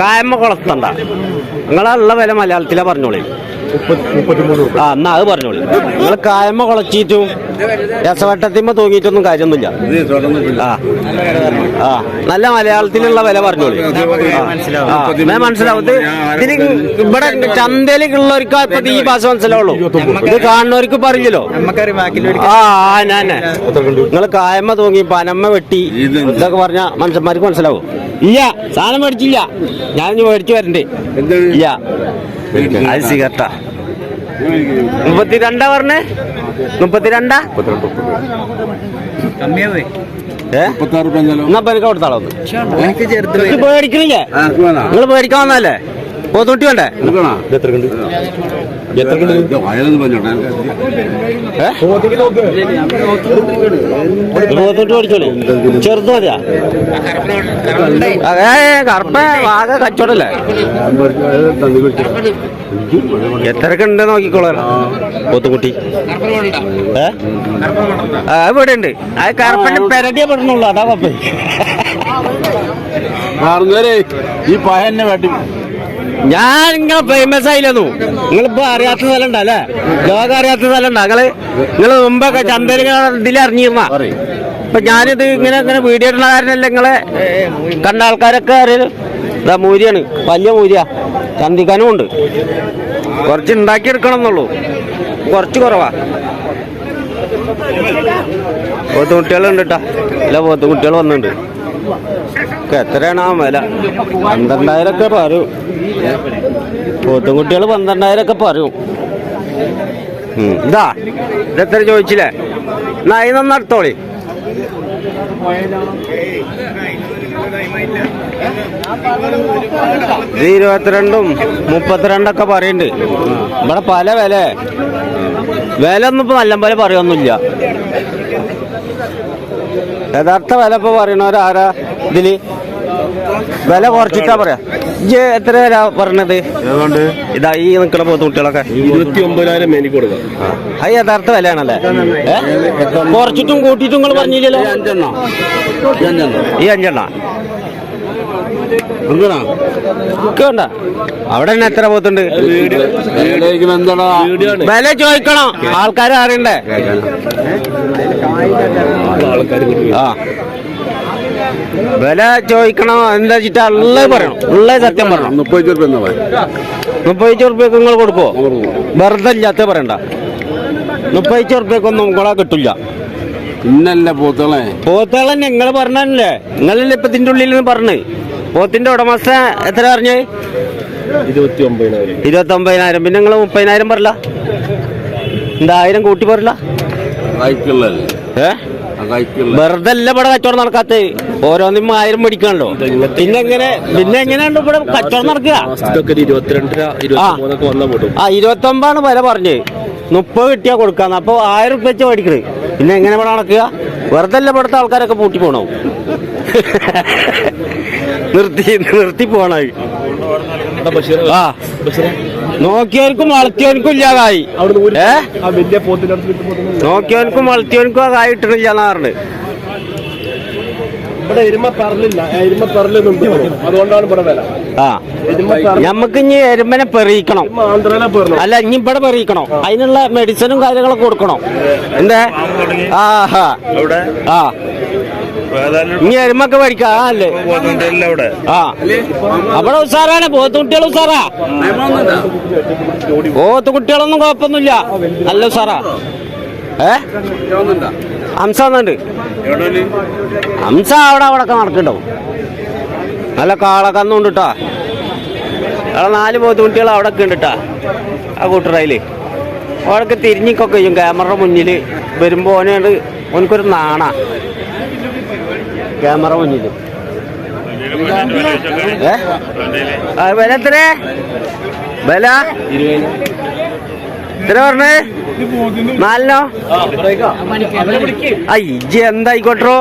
കായമ്മ കൊളത്തണ്ട നിങ്ങളുള്ള വില മലയാളത്തിലാ പറഞ്ഞോളി. ആ എന്നാ അത് പറഞ്ഞോളി. നിങ്ങൾ കായമ്മ കൊളച്ചിട്ടും രസവട്ടത്തിമ്മ തൂങ്ങിയിട്ടൊന്നും കാര്യമൊന്നുമില്ല. ആ. ആ. നല്ല മലയാളത്തിലുള്ള വില പറഞ്ഞോളി. ഞാൻ മനസ്സിലാവും. ഇത് ഇതിന് ഇവിടെ ചന്തയിലുള്ളവർക്ക് ഇപ്പൊ ഈ ഭാഷ മനസ്സിലാവുള്ളൂ. ഇത് കാണുന്നവർക്ക് പറയില്ലല്ലോ ആ ഞാൻ നിങ്ങൾ കായമ്മ തൂങ്ങി പനമ്മ വെട്ടി ഇതൊക്കെ പറഞ്ഞ മനുഷ്യന്മാർക്ക് മനസ്സിലാവും. ഇല്ല സാധനം മേടിച്ചില്ല. ഞാൻ മേടിച്ചു വരണ്ടേ. ഇല്ല. അത് സിഗരറ്റാ മുപ്പത്തിരണ്ടാ പറഞ്ഞേ? മുപ്പത്തിരണ്ടാ? ഏ? എന്നാ പരിക്ക കൊടുത്താളോ പേടിക്കണില്ലേ? നിങ്ങൾ പേടിക്കാൻ വന്നല്ലേ പോത്തുട്ടി വേണ്ടേ? ഏ? ഇരുപത്തെട്ട് മേടിച്ചോളി ചെറുത് മതിയാ? ഏ കറുപ്പ ആകെ കച്ചവടല്ലേ? എത്രയൊക്കെ ഉണ്ട് നോക്കിക്കോളാം പോത്തുകുട്ടി. ഏ? ഇവിടെ ഉണ്ട് അത് കറുപ്പന്റെ പെരടിയെ പെടുന്നുള്ളൂ. അതാ പപ്പേ. ഈ പഹന്നെ വെട്ടി ഞാൻ ഇങ്ങനെ ഫേമസ് ആയില്ലെന്നു നിങ്ങളിപ്പോ അറിയാത്ത സ്ഥലം ഉണ്ടല്ലേ ലോകം അറിയാത്ത സ്ഥലം ഉണ്ടോ? നിങ്ങൾ നിങ്ങൾ മുമ്പൊക്കെ ചന്തയിൽ അറിഞ്ഞിരുന്ന അപ്പൊ ഞാനിത് ഇങ്ങനെ ഇങ്ങനെ വീഡിയോ ഇടുന്ന കാരണല്ലേ നിങ്ങളെ കണ്ട ആൾക്കാരൊക്കെ അറിയാം ഇതാ മൂരിയാണ്. വലിയ മൂരിയ. ചന്തിക്കാനും ഉണ്ട്. കുറച്ച് ഉണ്ടാക്കിയെടുക്കണം എന്നുള്ളൂ കുറച്ച് കുറവാ. പോത്തുകുട്ടികളുണ്ട് കേട്ടാ അല്ല പോത്തുകുട്ടികൾ വന്നിട്ടുണ്ട്. ഒക്കെ എത്രയാണ് ആ വില? പന്ത്രണ്ടായിരം ഒക്കെ പറയും. പോത്തുംകുട്ടികൾ പന്ത്രണ്ടായിരം ഒക്കെ പറയും. ഇതാ ഇതെത്ര ചോദിച്ചില്ലേ? എന്നാ അതിനൊന്ന് അടുത്തോളി ഇരുപത്തിരണ്ടും മുപ്പത്തിരണ്ടൊക്കെ പറയുന്നുണ്ട് ഇവിടെ പല വില വില ഒന്നും ഇപ്പൊ നല്ല പോലെ പറയൊന്നുമില്ല. യഥാർത്ഥ വില ഇപ്പൊ പറയണവരാരാ? ഇതിൽ വില കുറച്ചിട്ടാ പറയാ. ഇജ്ജ് എത്ര വില പറഞ്ഞത്? ഇതാ ഈ നിക്കണ പോത്തുകുട്ടികളൊക്കെ ഇരുപത്തി ഒമ്പതിനായിരം മേനി കൊടുക്കാം. അത് യഥാർത്ഥ വിലയാണല്ലേ? കുറച്ചിട്ടും കൂട്ടിയിട്ടും നിങ്ങൾ പറഞ്ഞില്ലല്ലോ? ഈ അഞ്ചെണ്ണ. അവിടെ തന്നെ എത്ര പോത്തുണ്ട്? വില ചോദിക്കണം. ആൾക്കാർ അറിയണ്ടേ? ആ. വില ചോദിക്കണം? എന്താ വെച്ചിട്ടാ ഉള്ളത് പറയണം. ഉള്ളത് സത്യം പറയണം. മുപ്പത് രൂപ മുപ്പത്തി മുപ്പത് ഉറുപ്പ്യക്ക് നിങ്ങൾ കൊടുക്കോ വെറുതെ ഇല്ലാത്ത പറയണ്ട. മുപ്പത് രൂപയ്ക്കൊന്നും നിങ്ങളെ കിട്ടില്ല ഇന്നല്ല പോത്തളെ പോത്തുകളെ നിങ്ങൾ പറഞ്ഞല്ലേ നിങ്ങളല്ലേ ഇപ്പൊ ഇതിന്റെ ഉള്ളിൽ നിന്ന് പറഞ്ഞ് പോത്തിന്റെ ഉടമസ്ഥ എത്ര പറഞ്ഞേ? ഇരുപത്തി ഒമ്പതിനായിരം ഇരുപത്തി ഒമ്പതിനായിരം പിന്നെ നിങ്ങൾ മുപ്പതിനായിരം പറല എന്താ ആയിരം കൂട്ടി പറല കഴിക്കുള്ളല്ലേ ഏ? കഴിക്കുള്ള വെറുതെ അല്ല ഇവിടെ കച്ചവടം നടക്കാത്ത. ഓരോന്നും ആയിരം മേടിക്കണല്ലോ. പിന്നെ എങ്ങനെ പിന്നെ എങ്ങനെയാണ് ഇവിടെ കച്ചവടം നടക്കുക? ആ ഇരുപത്തി ഒമ്പതാണ് വില പറഞ്ഞ്. മുപ്പത് കിട്ടിയാ കൊടുക്കാന്ന്. അപ്പൊ ആയിരം ഉറുപ്പ്യ വെച്ച് മേടിക്കണേ. പിന്നെ എങ്ങനെ ഇവിടെ നടക്കുക? വെറുതെ അല്ല ഇവിടുത്തെ ആൾക്കാരൊക്കെ പൂട്ടി പോണോ? നിർത്തി നിർത്തി പോണ ആ നോക്കിയവർക്കും വളർത്തിയവർക്കും ഇല്ലാതായി. ഏ? വളർത്തിയവനക്കും ആ കായ് ഇട്ടണില്ല എന്നാ പറഞ്ഞത് ഇവിടെ എരുമ പറലില്ല. എരുമ പറലുന്നുണ്ട് അതുകൊണ്ടാണ് ഇവിടെ വില. ആ. ഞമ്മക്ക് ഇനി എരുമനെ പെറിയിക്കണം അല്ല ഇനി ഇവിടെ പെറിയിക്കണം അതിനുള്ള മെഡിസിനും കാര്യങ്ങളൊക്കെ കൊടുക്കണം. എന്താ? ആ ഹാ ആ. ഇനി എരുമൊക്കെ മേടിക്കാം ആ അല്ലേ? ആ. അവിടെ ഉസാറാണ് പോത്തുകുട്ടികൾ ഉസാറാ. പോത്തുകുട്ടികളൊന്നും കുഴപ്പമൊന്നുമില്ല. നല്ല ഉസാറാ. ഏ? ഹംസ വന്നിട്ടുണ്ട്. ഹംസ അവിടെ അവിടെ ഒക്കെ നടക്കുന്നുണ്ടാവും. നല്ല കാളക്കന്നുണ്ട് കേട്ടാ അവിടെ നാല് പോത്തുകുട്ടികൾ അവിടെ ഒക്കെ ഉണ്ട് കേട്ടാ ആ കൂട്ടറയിൽ. അവിടെയൊക്കെ തിരിഞ്ഞിക്കൊക്കെ ചെയ്യും. ക്യാമറ മുന്നിൽ വരുമ്പോൾ ഓനുണ്ട് ഓനക്കൊരു നാണാ. ക്യാമറ മുന്നിൽ വില എത്ര വില? എത്ര പറഞ്ഞേ? നാലിനോ? ആ ഇജ്ജ് എന്തായിക്കോട്ടോ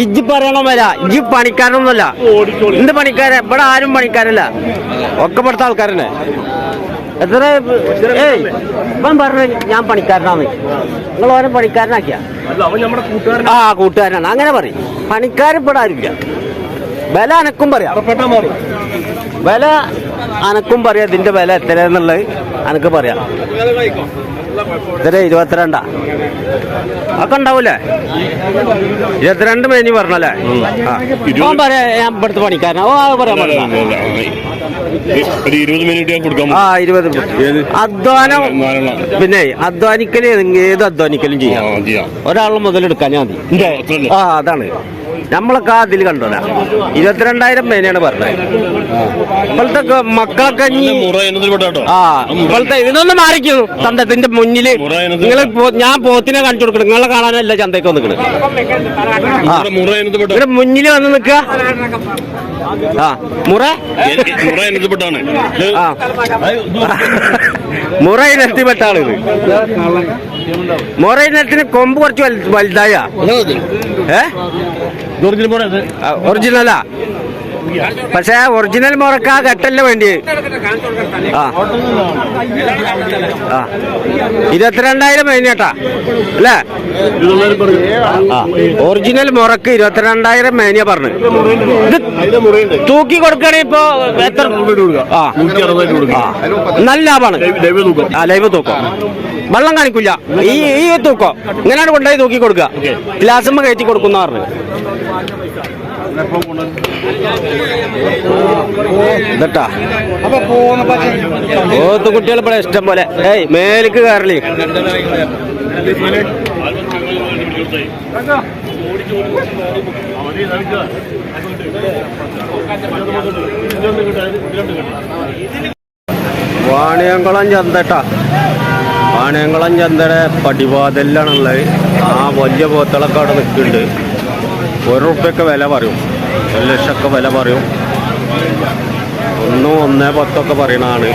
ഇജ്ജ് പറയണ വില. ഇജ്ജ് പണിക്കാരനൊന്നുമല്ല. എന്ത് പണിക്കാരൻ ഇവിടെ ആരും പണിക്കാരല്ല. ഒക്കെ പെടുത്ത ആൾക്കാരനെ എത്ര ഏയ് ഇപ്പം പറഞ്ഞു ഞാൻ പണിക്കാരനാന്ന് നിങ്ങൾ ഓരോ പണിക്കാരനാക്കിയ? ആ കൂട്ടുകാരനാണ്. അങ്ങനെ പറ പണിക്കാരൻ ആരുമില്ല. വില അനക്കും പറയാം. വില അനക്കും പറയാം. ഇതിന്റെ വില എത്രയാന്നുള്ളത് അനക്ക് പറയാം. ഇത്ര ഇരുപത്തിരണ്ടാ. ഒക്കെ ഉണ്ടാവൂലേ? ഇരുപത്തിരണ്ട് മേനി പറഞ്ഞല്ലേ? ഞാൻ പറയാം ഞാൻ ഇവിടുത്തെ പണിക്കാരനാ. ഓ പറയാൻ പറ്റില്ല ഒരു ഇരുപത് മിനിറ്റ് ഞാൻ ആ ഇരുപത് അധ്വാനം. പിന്നെ അധ്വാനിക്കൽ ഏത് അധ്വാനിക്കലും ചെയ്യാം. ഒരാളെ മുതലെടുക്കാൻ മതി. അത്രയുള്ളൂ. ആ അതാണ്. നമ്മളൊക്കെ ആ ഇതിൽ കണ്ടോല ഇരുപത്തിരണ്ടായിരം പേനയാണ് പറഞ്ഞത്. ഇപ്പോഴത്തെ മക്കളൊക്കെ ആ ഇപ്പോഴത്തെ ഇതൊന്ന് മാറിക്കുന്നു ചന്തത്തിന്റെ മുന്നിൽ നിങ്ങൾ ഞാൻ പോത്തിനെ കാണിച്ചു കൊടുക്കണം. നിങ്ങളെ കാണാനല്ല ചന്തയ്ക്ക് വന്നിക്കണ്. ഇവിടെ മുന്നിൽ വന്ന് നിൽക്കുക ആ മുറ? ഇത് മുറ ഇനത്തിന് കൊമ്പ് കുറച്ച് വലു- വലുതായ. ഏ? ഒറിജിനലാ പക്ഷെ ഒറിജിനൽ മുറക്ക ആ ഘട്ടല്ലേ വേണ്ടി. ആ. ആ. ഇരുപത്തിരണ്ടായിരം മേനിയേട്ടാ അല്ലേ? ആ. ഒറിജിനൽ മുറക്ക് ഇരുപത്തിരണ്ടായിരം മേനിയ പറഞ്ഞു. ഇത് തൂക്കി കൊടുക്കണേ ഇപ്പൊ എത്ര? ആ. നല്ല ലാഭാണ്. ആ ലൈവ് തൂക്കം. വെള്ളം കാണിക്കില്ല ഈ ഈ തൂക്കോ. ഇങ്ങനെയാണ് കൊണ്ടുപോയി തൂക്കി കൊടുക്കുക ഗ്ലാസുമ്മ കയറ്റി കൊടുക്കുന്ന പറഞ്ഞു. ഇതട്ടാ. കുട്ടികൾ ഇവിടെ ഇഷ്ടം പോലെ. ഏയ് മേലേക്ക് കയറലേ. വാണിയംകുളം ചന്തട്ടാ. വാണിയംകുളം ചന്തയുടെ പടിവാതലിലാണുള്ളത്. ആ വലിയ പോത്തളൊക്കെ അവിടെ നിൽക്കുന്നുണ്ട്. ഒരു റുപ്യൊക്കെ വില പറയും. ഒരു ലക്ഷമൊക്കെ വില പറയും. ഒന്നും ഒന്നേ പത്തൊക്കെ പറയണതാണ്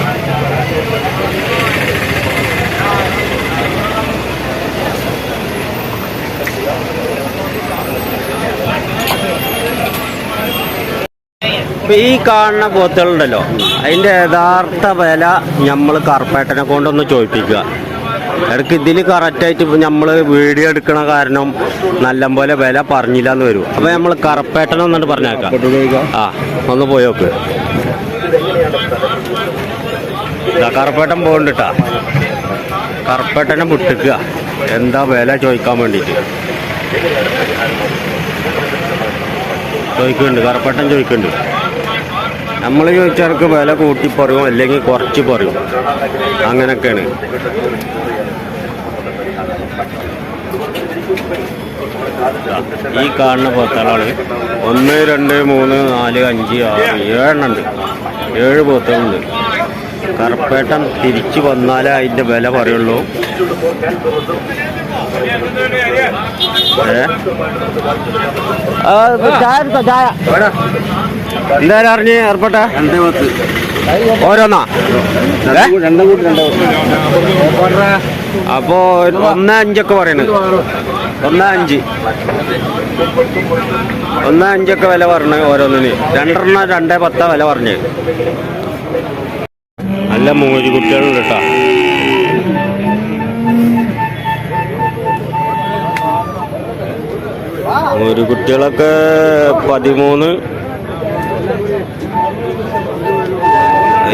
ഈ കാണുന്ന പോത്തുകളുണ്ടല്ലോ. അതിന്റെ യഥാർത്ഥ വില നമ്മൾ കർപ്പേട്ടനെ കൊണ്ടൊന്ന് ചോദിപ്പിക്കുക. ഇടയ്ക്ക് ഇതിൽ കറക്റ്റായിട്ട് നമ്മൾ വീഡിയോ എടുക്കണ കാരണം നല്ലപോലെ വില പറഞ്ഞില്ല എന്ന് വരും. അപ്പൊ നമ്മൾ കറുപ്പേട്ടനെ ഒന്നിട്ട് പറഞ്ഞേക്കാം ആ ഒന്ന് പോയി നോക്ക്. കറപ്പേട്ടൻ കറുപ്പേട്ടൻ പോകണ്ടിട്ടാ കറപ്പേട്ടനെ വിട്ടിക്കുക എന്താ വില ചോദിക്കാൻ വേണ്ടിയിട്ട്. ചോദിക്കുന്നുണ്ട് കറപ്പേട്ടൻ ചോദിക്കുന്നുണ്ട്. നമ്മൾ ചോദിച്ചവർക്ക് വില കൂട്ടി പറയും അല്ലെങ്കിൽ കുറച്ച് പറയും. അങ്ങനെയൊക്കെയാണ് ഈ കാണുന്ന പോത്തകളാണ് ഒന്ന് രണ്ട് മൂന്ന് നാല് അഞ്ച് ആറ് ഏഴെണ്ണുണ്ട്. ഏഴ് പോത്തകളുണ്ട്. കറുപ്പേട്ടൻ തിരിച്ചു വന്നാലേ അതിന്റെ വില പറയുള്ളൂ. എന്തായാലും അറിഞ്ഞ് ഏർപ്പെട്ട? ഓരോന്നാ? ഏ? അപ്പോ ഒന്ന് അഞ്ചൊക്കെ പറയണത് ഒന്ന് അഞ്ച്. ഒന്ന് അഞ്ചൊക്കെ വില പറഞ്ഞു ഓരോന്നിന്. രണ്ടെണ്ണം രണ്ടേ പത്താ വില പറഞ്ഞത് നല്ല മൂരി കുട്ടികളുണ്ട് കേട്ടോ. ഒരു കുട്ടികളൊക്കെ പതിമൂന്ന്.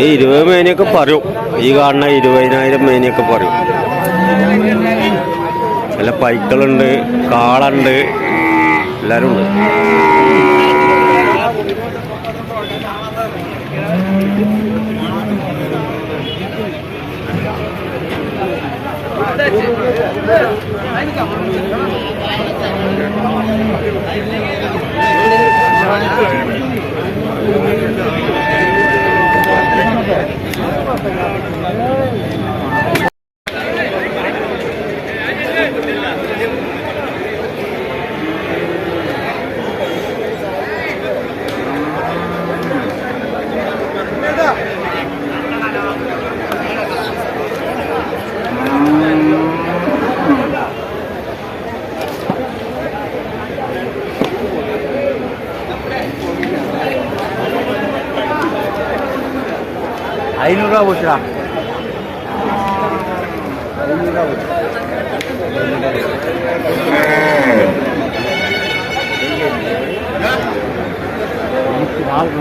ഈ ഇരുപത് മേനിയൊക്കെ പറയും. ഈ കാണുന്ന ഇരുപതിനായിരം മേനിയൊക്കെ പറയും. നല്ല പൈക്കളുണ്ട് കാളുണ്ട് എല്ലാരും ഉണ്ട് ஐநூறுரூவா போச்சுடா ஐநூறுரூவா போச்சு நாலு